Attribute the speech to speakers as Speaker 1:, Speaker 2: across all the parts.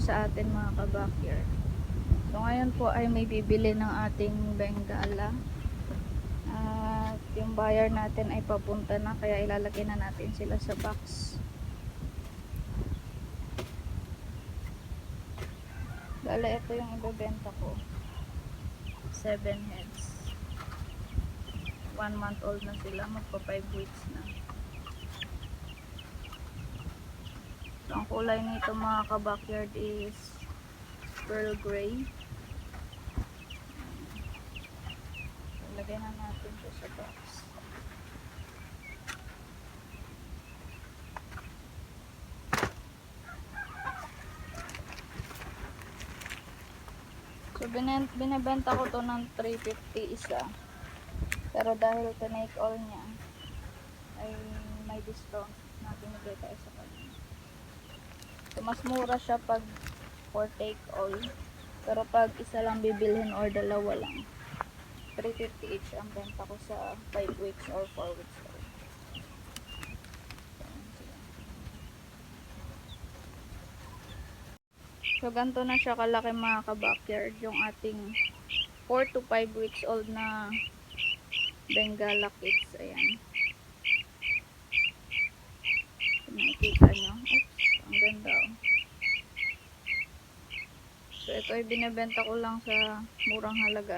Speaker 1: sa atin mga kabakyard. So ngayon po ay may bibili ng ating bengala. At yung buyer natin ay papunta na kaya ilalagay na natin sila sa box. Dala ito yung ibebenta ko. 7 heads. 1 month old na sila, magpa 5 weeks na. So, ang kulay nito mga ka-backyard is pearl gray. Lagay na natin siya sa box. So, binibenta ko to ng 350 isa. Pero dahil tinake all niya, ay may discount na binigay tayo kanya. Mas mura siya pag for take all. Pero pag isa lang bibilhin or dalawa lang, 350 each ang benta ko sa 5 weeks or 4 weeks old. So, ganito na siya kalaki mga ka-backyard yung ating 4 to 5 weeks old na Bengala kids. Ayan. Nakikita nyo. Oops, ang ganda oh. So, ito ay binibenta ko lang sa murang halaga.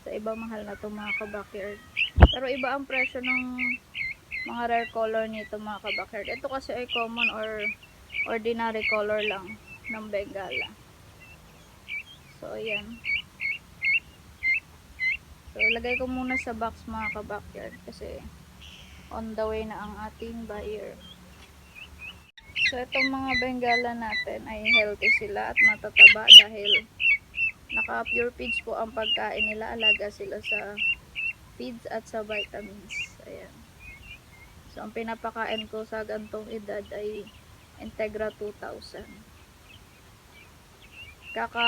Speaker 1: Sa iba mahal na to mga ka-backyard. Pero iba ang presyo ng mga rare color nito mga ka-backyard. Ito kasi ay common or ordinary color lang ng Bengala. So, ayan. So, ilagay ko muna sa box mga ka-backyard kasi on the way na ang ating buyer. So, itong mga Bengala natin ay healthy sila at matataba dahil naka-pure feeds po ang pagkain nila. Alaga sila sa feeds at sa vitamins. Ayan. So, ang pinapakain ko sa gantong edad ay Integra 2000. Kaka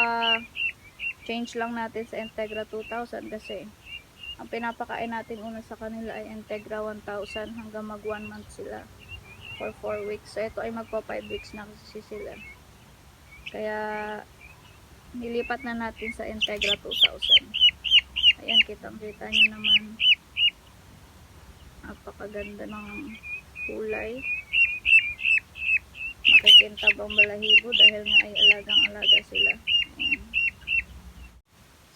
Speaker 1: change lang natin sa Integra 2000 kasi ang pinapakain natin una sa kanila ay Integra 1000 hanggang mag 1 month sila for 4 weeks. So ito ay magpa 5 weeks na kasi sila. Kaya nilipat na natin sa Integra 2000. Ayan, kitang-kita nyo naman. Napakaganda ng kulay. Makikintab ang balahibo dahil nga ay alagang-alaga sila. Ayan.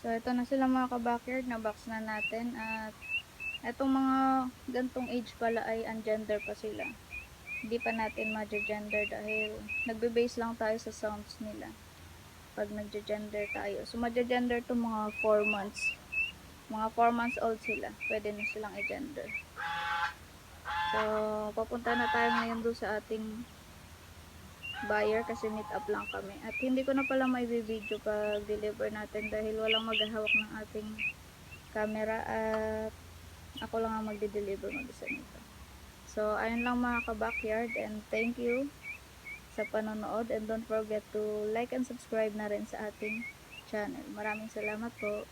Speaker 1: So, ito na sila mga ka-backyard. Na-box na natin. At itong mga gantong age pala ay ungender pa sila. Hindi pa natin ma-gender dahil nagbe-base lang tayo sa sounds nila. Pag nagge-gender tayo. So, ma-gender to mga 4 months. Mga 4 months old sila. Pwede na silang i-gender. So, papunta na tayo ngayon doon sa ating buyer kasi meet up lang kami. At hindi ko na pala may video pag deliver natin dahil walang maghahawak ng ating camera at ako lang ang magde-deliver mag-isa nito. So, ayun lang mga ka-backyard and thank you sa panonood and don't forget to like and subscribe na rin sa ating channel. Maraming salamat po.